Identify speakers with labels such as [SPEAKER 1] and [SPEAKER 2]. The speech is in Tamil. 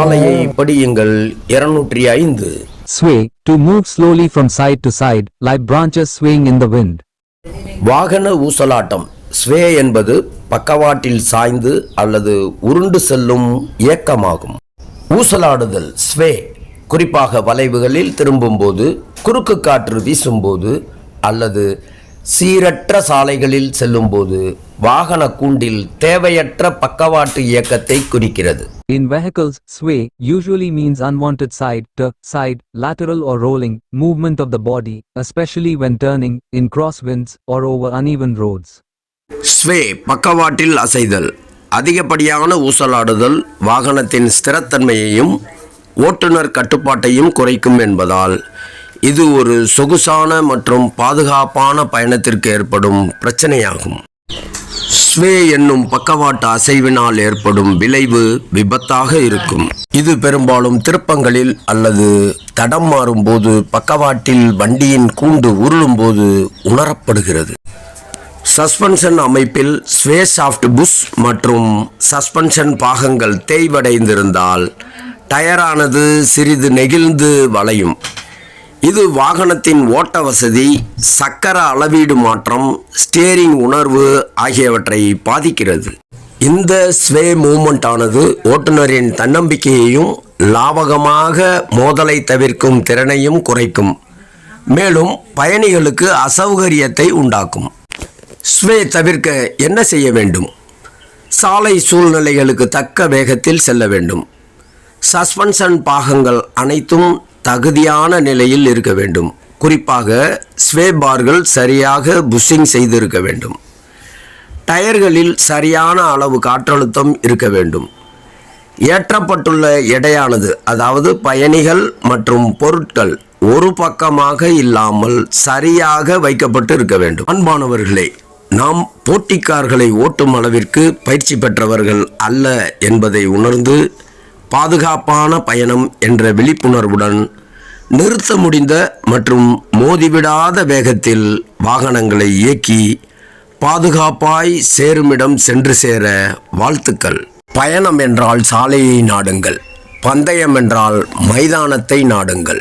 [SPEAKER 1] சாலையை படியுங்கள். இருநூற்றி ஐந்து.
[SPEAKER 2] Sway, to move slowly from side to side, like branches swaying in the wind.
[SPEAKER 1] வாகன ஊசலாட்டம். ஸ்வே என்பது பக்கவாட்டில் சாய்ந்து அல்லது உருண்டு செல்லும் இயக்கமாகும். ஊசலாடுதல் ஸ்வே குறிப்பாக வளைவுகளில் திரும்பும்போது குறுக்கு காற்று வீசும்போது அல்லது சீரற்ற சாலைகளில் செல்லும்போது வாகன கூண்டில் தேவையற்ற பக்கவாட்டு இயக்கத்தை குறிக்கிறது.
[SPEAKER 2] In vehicles, sway usually means unwanted side to side, lateral or rolling movement of the body, especially when turning, in crosswinds, or over uneven roads.
[SPEAKER 1] Sway பக்கவாட்டில் அசைதல் அதிகப்படியான ஊசலாடுதல் வாகனத்தின் ஸ்திரத்தன்மையையும் ஓட்டுநர் கட்டுப்பாட்டையும் குறைக்கும் என்பதால் இது ஒரு சொகுசான மற்றும் பாதுகாப்பான பயணத்திற்கு ஏற்படும் பிரச்சனையாகும் ஸ்வே என்னும் பக்கவாட்டு அசைவினால் ஏற்படும் விளைவு விபத்தாக இருக்கும். இது பெரும்பாலும் திருப்பங்களில் அல்லது தடம் மாறும்போது பக்கவாட்டில் வண்டியின் கூண்டு உருளும்போது உணரப்படுகிறது. சஸ்பென்ஷன் அமைப்பில் ஸ்வே சாஃப்ட் புஷ் மற்றும் சஸ்பென்ஷன் பாகங்கள் தேய்வடைந்திருந்தால் டயரானது சிறிது நெகிழ்ந்து வளையும். இது வாகனத்தின் ஓட்ட வசதி சக்கர அளவீடு மாற்றம் ஸ்டேரிங் உணர்வு ஆகியவற்றை பாதிக்கிறது. இந்த ஸ்வே மூமெண்ட் ஆனது ஓட்டுநரின் தன்னம்பிக்கையையும் லாவகமாக மோதலை தவிர்க்கும் திறனையும் குறைக்கும். மேலும் பயணிகளுக்கு அசௌகரியத்தை உண்டாக்கும். ஸ்வே தவிர்க்க என்ன செய்ய வேண்டும்? சாலை சூழ்நிலைகளுக்கு தக்க வேகத்தில் செல்ல வேண்டும். சஸ்பென்ஷன் பாகங்கள் அனைத்தும் தகுதியான நிலையில் இருக்க வேண்டும். குறிப்பாக ஸ்வே பார்கள் சரியாக புஷ்ஷிங் செய்திருக்க வேண்டும். டயர்களில் சரியான அளவு காற்றழுத்தம் இருக்க வேண்டும். ஏற்றப்பட்டுள்ள எடையானது அதாவது பயணிகள் மற்றும் பொருட்கள் ஒரு பக்கமாக இல்லாமல் சரியாக வைக்கப்பட்டு இருக்க வேண்டும். அன்பானவர்களே நாம் போட்டிக்கார்களை ஓட்டும் அளவிற்கு பயிற்சி பெற்றவர்கள் அல்ல என்பதை உணர்ந்து பாதுகாப்பான பயணம் என்ற விழிப்புணர்வுடன் நிறுத்த முடிந்த மற்றும் மோதிவிடாத வேகத்தில் வாகனங்களை இயக்கி பாதுகாப்பாய் சேருமிடம் சென்று சேர வாழ்த்துக்கள். பயணம் என்றால் சாலையை நாடுங்கள். பந்தயம் என்றால் மைதானத்தை நாடுங்கள்.